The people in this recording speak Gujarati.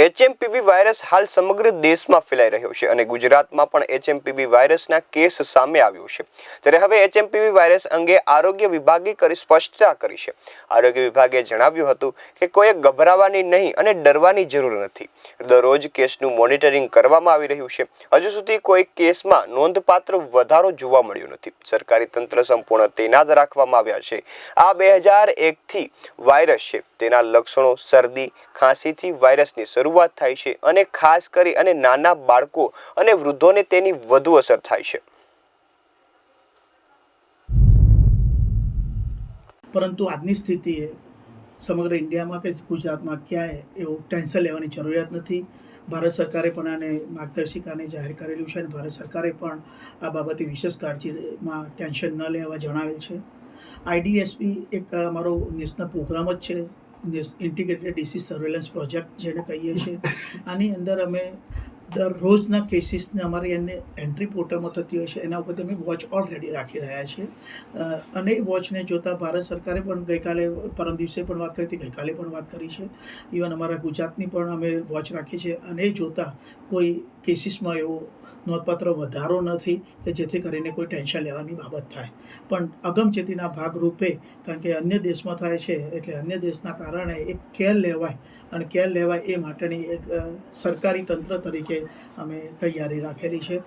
એચએમપીવી વાયરસ હાલ સમગ્ર દેશમાં ફેલાઈ રહ્યો છે અને ગુજરાતમાં પણ એચએમપીવી વાયરસના કેસ સામે આવ્યો છે. ત્યારે હવે એચએમપીવી વાયરસ અંગે આરોગ્ય વિભાગે કરી સ્પષ્ટતા કરી છે. આરોગ્ય વિભાગે જણાવ્યું હતું કે કોઈએ ગભરાવાની નહીં અને ડરવાની જરૂર નથી. દરરોજ કેસનું મોનિટરિંગ કરવામાં આવી રહ્યું છે. હજુ સુધી કોઈ કેસમાં નોંધપાત્ર વધારો જોવા મળ્યો નથી. સરકારી તંત્ર સંપૂર્ણ તૈનાત રાખવામાં આવ્યા છે. આ બે હજાર એકથી વાયરસ છે. તેના લક્ષણો શરદી, ખાંસીથી વાયરસની શરૂઆત થાય છે અને ખાસ કરી અને નાના બાળકો અને વૃદ્ધોને તેની વધુ અસર થાય છે. પરંતુ આજની સ્થિતિએ સમગ્ર ઇન્ડિયામાં કે ગુજરાતમાં ક્યાંય એવું ટેન્શન લેવાની જરૂરિયાત નથી. ભારત સરકારે પણ આને માર્ગદર્શિકાને જાહેર કરેલું છે અને ભારત સરકારે પણ આ બાબતે વિશેષ કાળજીમાં ટેન્શન ન લેવા જણાવેલ છે. આઈડીએસપી એક અમારો નેશનલ પ્રોગ્રામ જ છે. ઇન્ટિગ્રેટેડ ડિસીઝ સર્વેલન્સ પ્રોજેક્ટ જેને કહીએ છીએ. આની અંદર અમે દરરોજના કેસીસને અમારી એને એન્ટ્રી પોર્ટલમાં થતી હોય છે. એના ઉપર અમે વોચ ઓલરેડી રાખી રહ્યા છીએ. અને એ વોચને જોતાં ભારત સરકારે પણ ગઈકાલે પરમ દિવસે પણ વાત કરી હતી, ગઈકાલે પણ વાત કરી છે. ઇવન અમારા ગુજરાતની પણ અમે વોચ રાખી છે. અને એ જોતાં કોઈ કેસીસમાં એવો નોંધપાત્ર વધારો નથી કે જેથી કરીને કોઈ ટેન્શન લેવાની બાબત થાય. પણ અગમચેતીના ભાગરૂપે, કારણ કે અન્ય દેશમાં થાય છે, એટલે અન્ય દેશના કારણે એક કેર લેવાય અને કેર લેવાય એ માટેની એક સરકારી તંત્ર તરીકે અમે તૈયારી રાખેલી છે.